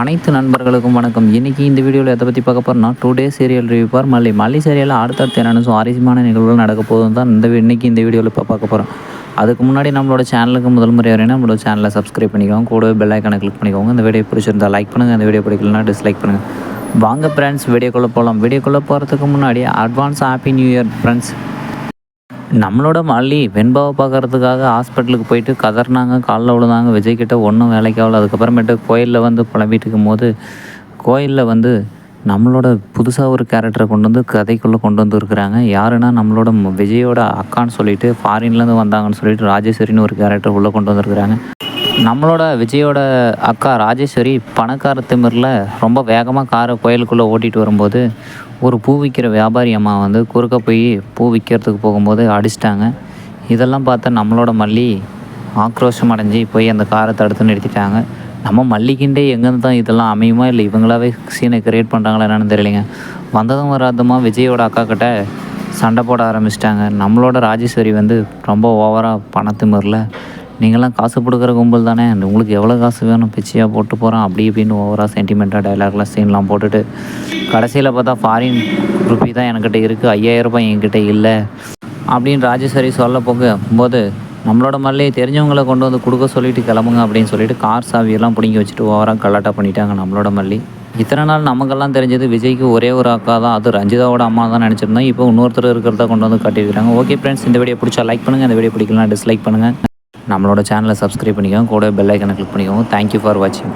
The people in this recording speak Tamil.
அனைத்து நண்பர்களுக்கும் வணக்கம். இன்றைக்கி இந்த வீடியோவில் எதை பற்றி பார்க்க போகிறோம்னா today's serial review for Malli. Malli சீரியலில் அடுத்தடுத்து என்னென்ன சுவாரஸ்யமான நிகழ்வுகள் நடக்க போதும் தான் இந்த இன்றைக்கி இந்த வீடியோவில் இப்போ பார்க்க போகிறோம் அதுக்கு முன்னாடி நம்மளோட சேனலுக்கு முதல் முறை வரையினா நம்மளோட சேனலை சப்ஸ்கிரைப் பண்ணிக்கோங்க. கூடவே பெல் ஐக்கனை கிளிக் பண்ணிக்கோங்க. இந்த வீடியோ பிடிச்சிருந்தா லைக் பண்ணுங்கள் இந்த வீடியோ பிடிக்கலனா டிஸ்லைக் பண்ணுங்கள் வாங்க ஃப்ரெண்ட்ஸ் வீடியோக்குள்ளே போகலாம் வீடியோக்குள்ளே போகிறதுக்கு முன்னாடி advance happy new year friends நம்மளோட மல்லி வெண்பாவை பார்க்கறதுக்காக ஹாஸ்பிட்டலுக்கு போயிட்டு கதறினாங்க காலில் விழுந்தாங்க. விஜய்கிட்ட ஒன்றும் வேலைக்கு ஆகல. அதுக்கப்புறமேட்டு கோயிலில் வந்து புலம்பிட்டு இருக்கும்போது கோயிலில் வந்து நம்மளோட புதுசாக ஒரு கேரக்டரை கொண்டு வந்து கதைக்குள்ளே கொண்டு வந்துருக்குறாங்க. யாருன்னா நம்மளோட ம- விஜயோட அக்கான்னு சொல்லிட்டு ஃபாரின்லேருந்து வந்தாங்கன்னு சொல்லிட்டு ராஜேஸ்வரின்னு ஒரு கேரக்டர் உள்ளே கொண்டு வந்திருக்கிறாங்க. நம்மளோட விஜயோட அக்கா ராஜேஸ்வரி பணக்கார திமிரில் ரொம்ப வேகமாக காரை கோயிலுக்குள்ளே ஓட்டிகிட்டு வரும்போது ஒரு பூ விற்கிற வியாபாரி அம்மா வந்து குறுக்க போய் பூ விற்கிறதுக்கு போகும்போது அடிச்சிட்டாங்க. இதெல்லாம் பார்த்தா நம்மளோட மல்லி ஆக்ரோஷம் அடைஞ்சு போய் அந்த காரை தடுத்து நிறுத்திட்டாங்க. நம்ம மல்லிக்கிண்டே எங்கேருந்து தான் இதெல்லாம் அமையுமா? இல்லை இவங்களாவே சீனை கிரியேட் பண்ணுறாங்களா என்னன்னு தெரியலைங்க. வந்ததும் வராதமா விஜயோட அக்கா கிட்ட சண்டை போட ஆரம்பிச்சிட்டாங்க. நம்மளோட ராஜேஸ்வரி வந்து ரொம்ப ஓவராக பணத்திமிரில் நீங்களாம் காசு கொடுக்குற கும்பல் தானே? உங்களுக்கு எவ்வளோ காசு வேணும்? பிச்சையாக போட்டு போகிறோம் அப்படி இப்படின்னு ஓவராக சென்டிமெண்ட்டாக டைலாக்லாம் சீன்லாம் போட்டுட்டு கடைசியில் பார்த்தா ஃபாரின் ருப்பி தான் என்கிட்ட இருக்குது ஐயாயிரம் ரூபாய் என்கிட்ட இல்லை. அப்படின்னு ராஜேஸ்வரி சொல்ல போகும்போது நம்மளோட மல்லியை தெரிஞ்சவங்களை கொண்டு வந்து கொடுக்க சொல்லிட்டு கிளம்புங்க அப்படின்னு சொல்லிட்டு கார் சாவியெல்லாம் பிடுங்கி வச்சுட்டு ஓவராக கலாட்டா பண்ணிட்டாங்க நம்மளோட மல்லி. இத்தனை நாள் நமக்கெல்லாம் தெரிஞ்சது விஜய்க்கு ஒரே ஒரு அக்கா தான். அது ரஞ்சிதாவோட அம்மா தான் நினச்சிருந்தோம். இப்போ இன்னொருத்தர் இருக்கிறத கொண்டு வந்து காட்டியிருக்கிறாங்க. ஓகே ஃப்ரெண்ட்ஸ் இந்த வீடியோ பிடிச்சா லைக் பண்ணுங்கள் இந்த வீடியோ பிடிக்கலாம் டிஸ்லைக் பண்ணுங்கள் நம்மளோட சேனலை சப்ஸ்கிரைப் பண்ணிக்கோங்க. கூட பெல் ஐக்கனை கிளிக் பண்ணிக்கோங்க. தேங்க்யூ ஃபார் வாட்சிங்